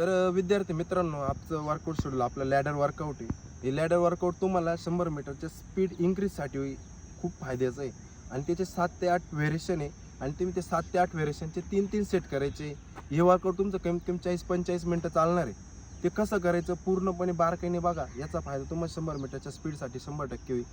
तर विद्यार्थी मित्रांनो आपचं वर्कआउट शेड्यूल आपलं लॅडर वर्कआउट आहे. हे लॅडर वर्कआउट तुम्हाला शंभर मीटरच्या स्पीड इन्क्रीजसाठी खूप फायद्याचं आहे. आणि त्याचे सात ते आठ व्हेरिएशन आहे. आणि तुम्ही ते सात ते आठ व्हेरिएशनचे तीन तीन सेट करायचे. हे वर्कआउट तुमचं कमीत कमी चाळीस पंचेचाळीस मिनटं चालणार आहे. ते कसं करायचं? पूर्णपणे बारकाईने बघा. याचा फायदा तुम्हाला शंभर मीटरच्या स्पीडसाठी शंभर टक्के होईल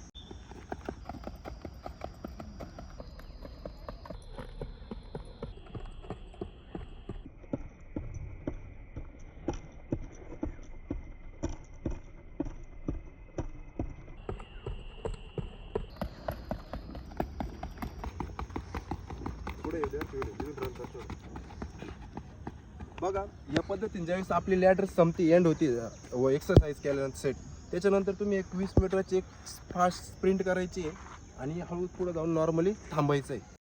पुढे येऊ द्या, पुढे येऊ द्या, run करतो. बघा या पद्धतीने ज्यावेळेस आपली लॅडर संपती एंड होती व एक्सरसाइज केल्यानंतर सेट त्याच्यानंतर तुम्ही एक वीस मीटरची एक फास्ट स्प्रिंट करायची आहे आणि हळू पुढे जाऊन नॉर्मली थांबायचं आहे.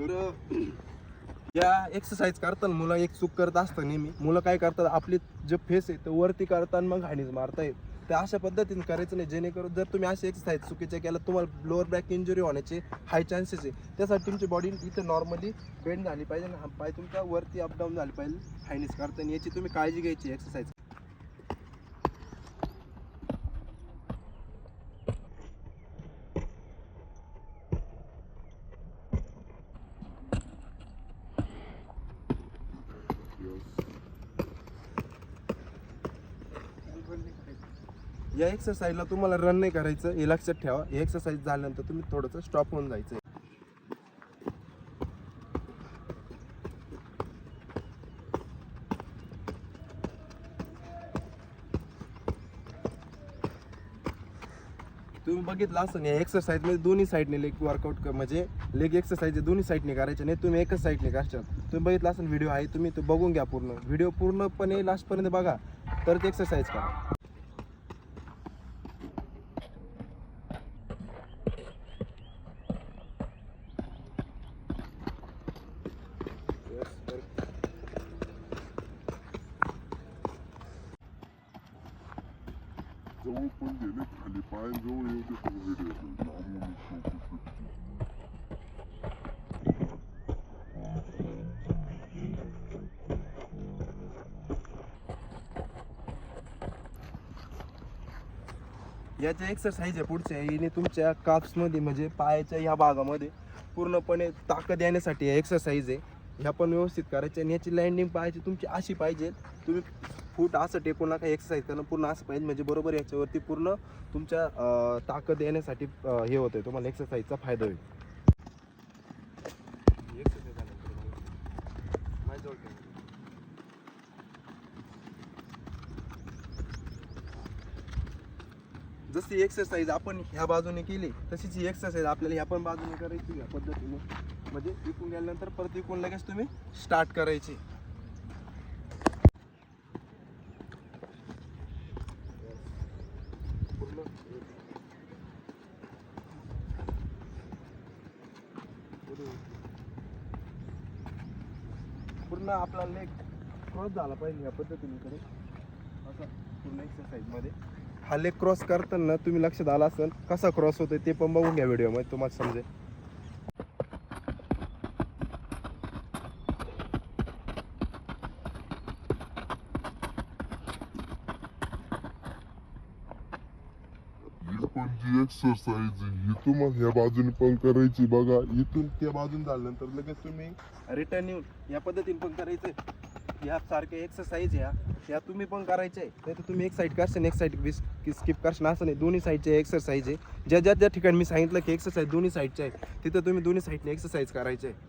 तर या एक्सरसाइज करताना मुलं एक चूक करत असतं नेहमी. मुलं काय करतात आपली जे फेस आहे ते वरती करताना मग हानीज मारतायत तर अशा पद्धतीने करायचं नाही. जेणेकरून जर तुम्ही असे एक्सरसाइज चुकीचे केलं तुम्हाला लोअर बॅक इंजुरी होण्याचे हाय चान्सेस आहे. त्यासाठी तुमची बॉडी इथं नॉर्मली बेंड झाली पाहिजे पाय तुमच्या वरती अपडाऊन झाली पाहिजे. हायनीस करताना याची तुम्ही काळजी घ्यायची एक्सरसाइज या एक्सरसाइजला तुम्हाला रन नाही करायचं. हे लक्षात ठेवा. हे एक्सरसाइज झाल्यानंतर तुम्ही थोडंसं स्टॉप होऊन जायचं. तुम्ही बघितलं असं या एक्सरसाइजमध्ये दोन्ही साईडने लेग वर्कआउट म्हणजे लेग एक्सरसाइज दोन्ही साईडने करायचे नाही तुम्ही एकच साईडने करशाल. तुम्ही बघितलं असं व्हिडिओ आहे तुम्ही तो बघून घ्या पूर्ण. व्हिडिओ पूर्णपणे लास्टपर्यंत बघा तर एक्सरसाइज करा. जवळ पण गेले खाली. पाय जवळ येऊ दे सगळं व्हिडिओ लांबून याच्या एक्सरसाइज आहे पुढच्या. याने तुमच्या काप्समध्ये म्हणजे पायाच्या ह्या भागामध्ये पूर्णपणे ताकद येण्यासाठी एक्सरसाइज आहे. ह्या पण व्यवस्थित करायच्या आणि ह्याची लँडिंग पाहायची तुमची अशी पाहिजे. तुम्ही फूट असं टेकून नका एक्सरसाइज करणं पूर्ण असं पाहिजे. म्हणजे बरोबर याच्यावरती पूर्ण तुमच्या ताकद येण्यासाठी हे हे आहे तुम्हाला एक्सरसाइजचा फायदा होईल Exercise झाल्यानंतर मला- माझ्याजवळ ठेवा. जशी एक्सरसाइज आपण ह्या बाजूने केली तशीच ही एक्सरसाइज आपल्याला ह्या पण बाजूने करायची या पद्धतीने. म्हणजे विकून गेल्यानंतर परत विकून लगेच तुम्ही स्टार्ट करायची. पूर्ण पूर्ण आपला लेग क्रॉस झाला पाहिजे या पद्धतीने करे असं पूर्ण एक्सरसाइजमध्ये. हा लेग क्रॉस करताना तुम्ही लक्षात आला असेल कसा क्रॉस होतोय ते पण बघून घ्या व्हिडिओमध्ये तुम्हाला समजेल. पण जी एक्सरसाइज ही तुम्हाला ह्या बाजूने पण करायची बघा इथून त्या बाजून झाल्यानंतर लगेच तुम्ही रिटर्न येऊन या पद्धतीने पण करायचंय. ह्या सारखे एक्सरसाइज या या तुम्ही पण करायचे. नाही तर तुम्ही एक साईड करशाल एक साईड स्किप करशाल असं नाही. दोन्ही साईडचे एक्सरसाइज आहे. ज्या ज्या ज्या ठिकाणी मी सांगितलं की एक्सरसाइज दोन्ही साईडचे आहे तिथं तुम्ही दोन्ही साईडने एक्सरसाइज करायचे. आहे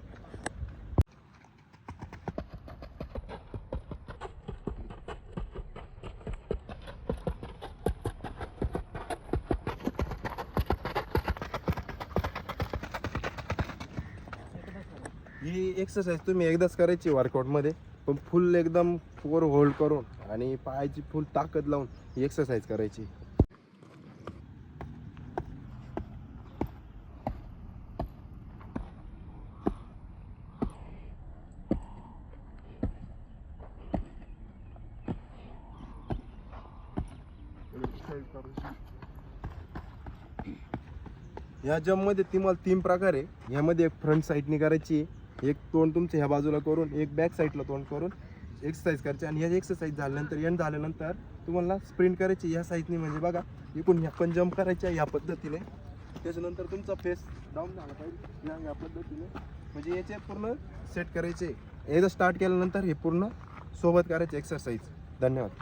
ही एक्सरसाइज तुम्ही एकदाच करायची वर्कआउटमध्ये पण फुल एकदम फोर होल्ड करून आणि पायाची फुल ताकद लावून ही एक्सरसाइज करायची. या जममध्ये ती मला तीन प्रकार आहे. यामध्ये एक फ्रंट साईडने करायची आहे. एक तोंड तुमच्या ह्या बाजूला करून एक बॅक साईडला तोंड करून एक्सरसाइज करायची. आणि ह्या एक्सरसाइज झाल्यानंतर एंड झाल्यानंतर तुम्हाला स्प्रिंट करायची ह्या साईजने म्हणजे बघा इकून ह्या पण जम्प करायच्या ह्या पद्धतीने. त्याच्यानंतर तुमचा फेस डाऊन झाला पाहिजे. या या पद्धतीने. म्हणजे याचे पूर्ण सेट करायचे. एकदा स्टार्ट केल्यानंतर हे पूर्ण सोबत करायचे एक्सरसाइज धन्यवाद.